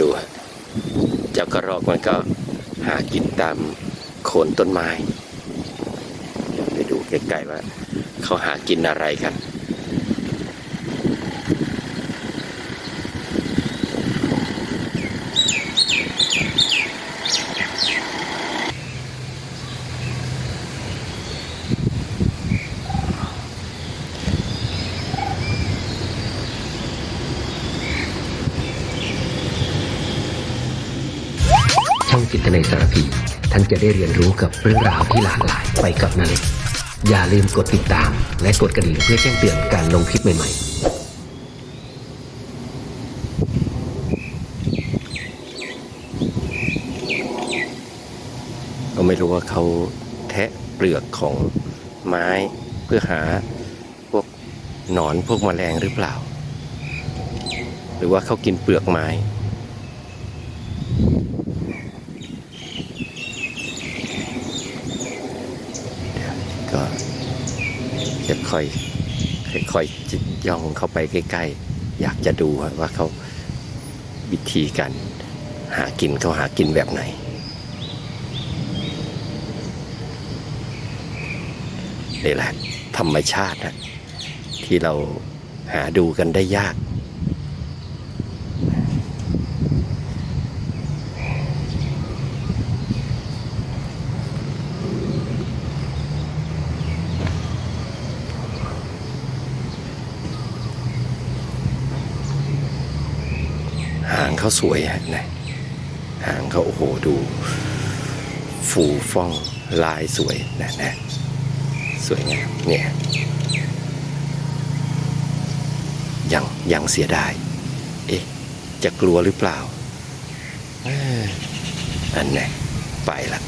ดูเจ้ากระรอกมันก็หากินตามโคนต้นไม้ ไปดูใกล้ๆว่า เขาหากินอะไรกัน จิตในสารพี ท่านจะได้เรียนรู้กับเรื่องราวที่หลากหลายไปกับนาเล็กอย่าลืมกดติดตาม และกดกระดิ่งเพื่อแจ้งเตือนการลงคลิปใหม่ๆก็ไม่รู้ว่าเขาแทะเปลือกของไม้เพื่อหาพวกหนอนพวกแมลงหรือเปล่า หรือว่าเขากินเปลือกไม้ ก็จะค่อยค่อยๆย่องเข้าไปใกล้ ๆ อยากจะดูว่าเขาวิธีการหากินเขาหากินแบบไหน นี่แหละธรรมชาตินะที่เราหาดูกันได้ยาก เขาสวยฮะนะหางเขาโอ้โหดู ฟูฟ่องลายสวยนะนะสวยงามเนี่ยยังยังเสียดาย เอ๊ะ จะกลัวหรือเปล่าอันไหนไปละ